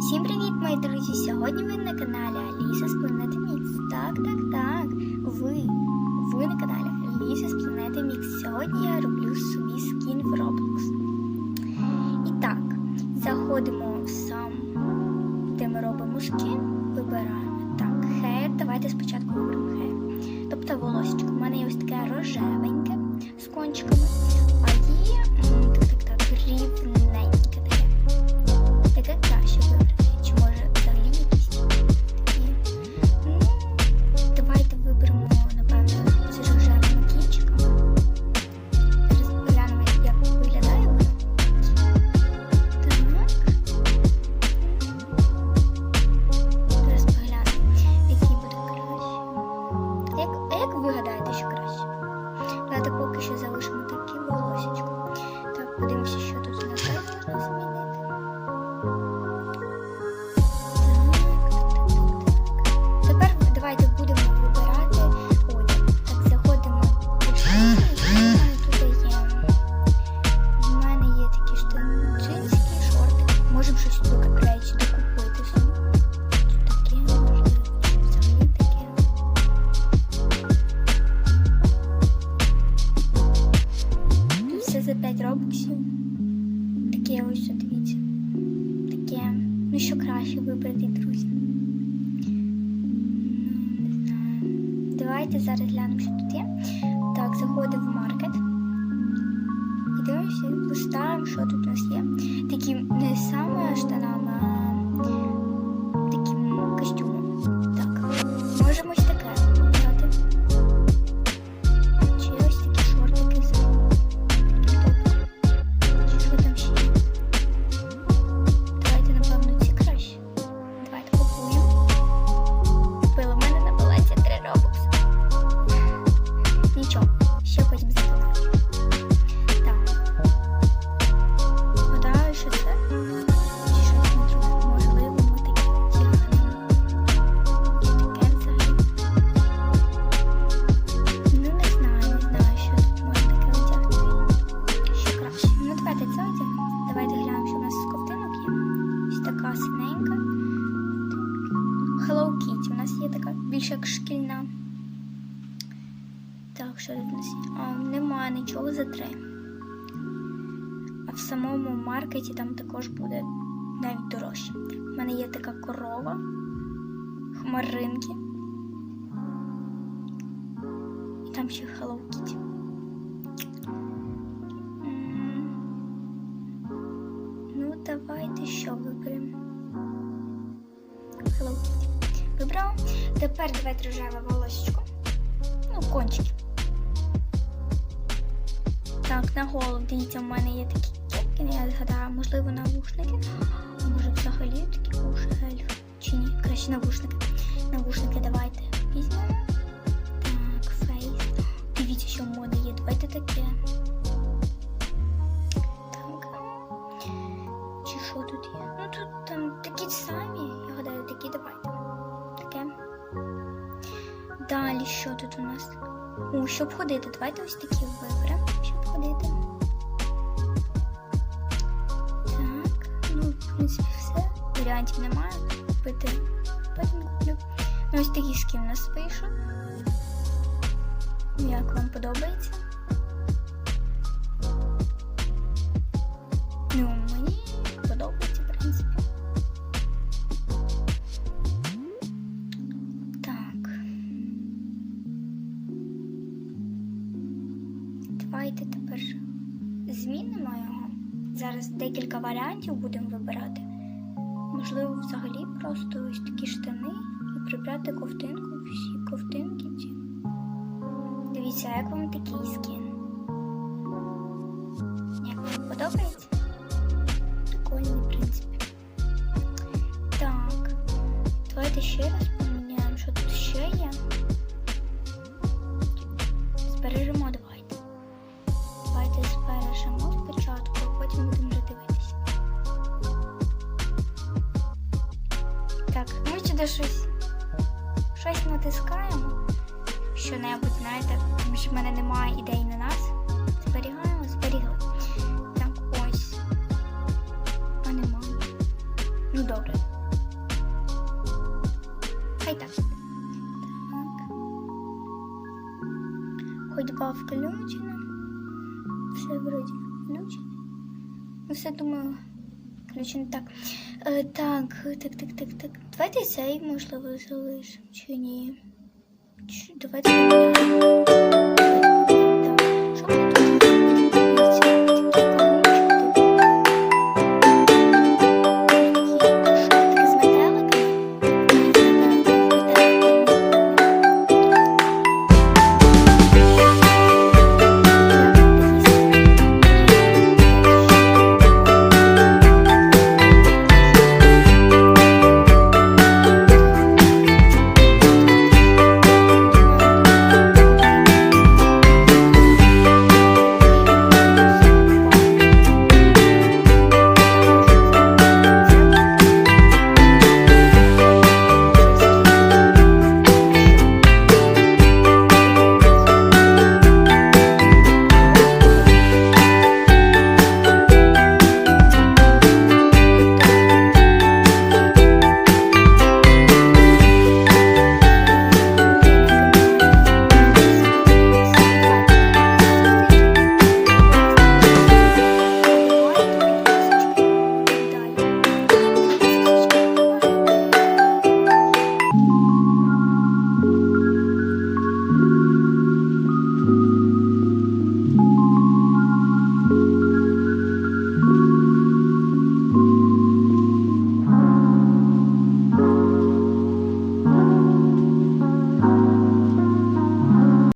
Всім привіт, мої друзі! Сьогодні ви на каналі Аліса з планети Мікс. Так, так, так. Ви. Ви на каналі Аліса з планети Мікс. Сьогодні я роблю собі скін в Roblox. І так, заходимо в сам, де ми робимо скін, вибираємо. Так, хейр. Давайте спочатку виберемо хейр. Тобто волосечко. У мене є ось таке рожевеньке з кончиками, а є а як ви гадаєте, що краще? Давайте поки що залишимо Ну що краще вибрати, друзі? Ну, не знаю. Давайте зараз глянемо, що тут є. Так, заходимо в маркет. І дивимося, поставимо, що тут у нас є. Такі не саме штанами, шкільна. Так, що тут нас? А, немає нічого за три. А в самому маркеті там також буде навіть дорожче. У мене є така корова, хмаринки. І там ще Hello Kitty. Ну, давайте що Вибрав. Тепер давайте рожеве волосечко. Ну, кончики. Так, на голову, дивіться, в мене є такі кепки, я згадаю, можливо, навушники. Може взагалі такі уші ельф. Чи ні? Краще. Навушники що тут у нас? О, щоб ходити, давайте ось такі виберемо, щоб ходити. Так, ну, в принципі, все. Варіантів немає. Купити потім куплю. Ну, ось такі скін у нас вийшов. Як вам подобається? Давайте тепер змінимо його. Зараз декілька варіантів будемо вибирати. Можливо, взагалі просто ось такі штани і прибрати ковтинку, всі ковтинки ці. Дивіться, як вам такий скін? Як вам подобається? Прикольний, в принципі. Так. Давайте ще раз поміняємо, що тут ще є. Збережемо, давайте. Сюди щось, щось натискаємо. Що-небудь, знаєте, тому що в мене немає ідей на нас. Зберігаємо, зберігли. Так, ось. А немає. Ну, добре. Хай так. Так. Хоч два включено. Все вроді включено. Ну, все думаю, включено так. Е, так, так, так, так, так. Давайте цей, можливо, залишимо чи ні. Давайте.